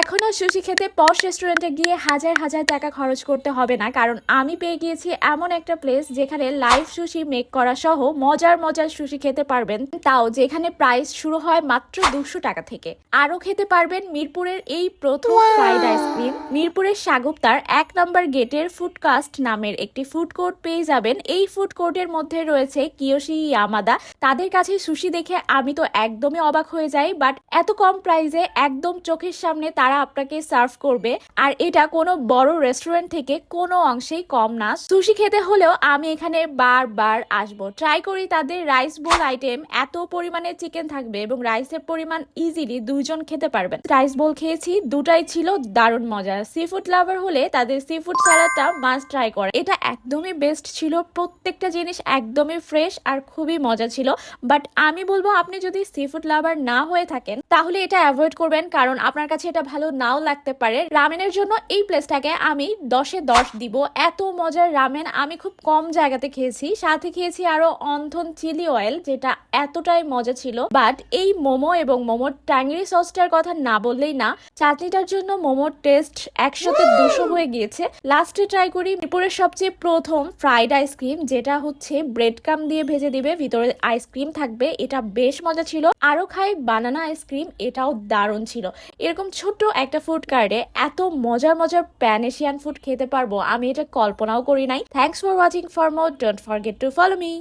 এখন আর সুশি খেতে পশ রেস্টুরেন্টে গিয়ে হাজার হাজার টাকা খরচ করতে হবে না কারণ আমি পেয়ে গিয়েছি এমন একটা প্লেস যেখানে লাইভ সুশি মেক করা সহ মজার মজার সুশি খেতে পারবেন তাও যেখানে প্রাইস শুরু হয় মাত্র দুশো টাকা থেকে। আরও খেতে পারবেন মিরপুরের এই প্রথম ফ্রাইড আইসক্রিম মিরপুরের সাগুপ্তার এক নম্বর গেটের ফুডকাস্ট নামের একটি ফুড কোর্ট পেয়ে যাবেন। এই ফুড কোর্টের মধ্যে রয়েছে কিয়সি ইয়ামাদা। তাদের কাছে সুশি দেখে আমি তো একদমই অবাক হয়ে যাই বাট এত কম প্রাইসে একদম চোখের সামনে তারা আপনাকে সার্ভ করবে। আর এটা কোনো বড় রেস্টুরেন্ট থেকে কোনো অংশেই কম না। সুশি খেতে হলেও আমি এখানে বারবার আসব। ট্রাই করি তাদের রাইস বোল আইটেম এত পরিমাণে চিকেন থাকবে এবং রাইসের পরিমাণ ইজিলি দুইজন খেতে পারবেন। রাইস বোল খেয়েছি, দুটাই ছিল দারুণ মজা সি ফুড লাভার হলে তাদের সি ফুড স্যালাডটা মাস্ট ট্রাই করে। এটা একদমই বেস্ট ছিল, প্রত্যেকটা জিনিস একদমই ফ্রেশ আর খুবই মজা ছিল। বাট আমি বলব, আপনি যদি সি ফুড লাভার না হয়ে থাকেন, তাহলে এটা অ্যাভয়েড করবেন কারণ আপনার কাছে এটা ভালো নাও লাগতে পারে। রামেনের জন্য এই প্লেসটাকে আমি দশে দশ দিব। এত মজার রামেন আমি খুব কম জায়গাতে খেয়েছি। সাথে খেয়েছি আরও অন্থন চিলি অয়েল যেটা এতটাই মজা ছিল। বাট এই মোমো এবং মোমোর ট্যাংরি সসটার কথা না বললেই না চাটনিটার জন্য মোমোর টেস্ট একসাথে দুশো হয়ে গিয়েছে। লাস্টে ট্রাই করি মিরপুরের সবচেয়ে প্রথম ফ্রাইড আইসক্রিম যেটা হচ্ছে ব্রেড কাম দিয়ে ভেজে দিবে। ভিতরে আইসক্রিম থাকবে এটা বেশ মজা ছিল। আরও খাই বানানা আইসক্রিম এটাও দারুণ ছিল। এরকম ছোট্ট একটা ফুড কার্ডে এত মজার মজার প্যান এশিয়ান ফুড খেতে পারব, আমি এটা কল্পনাও করি নাই। Thanks for watching for more don't forget to follow me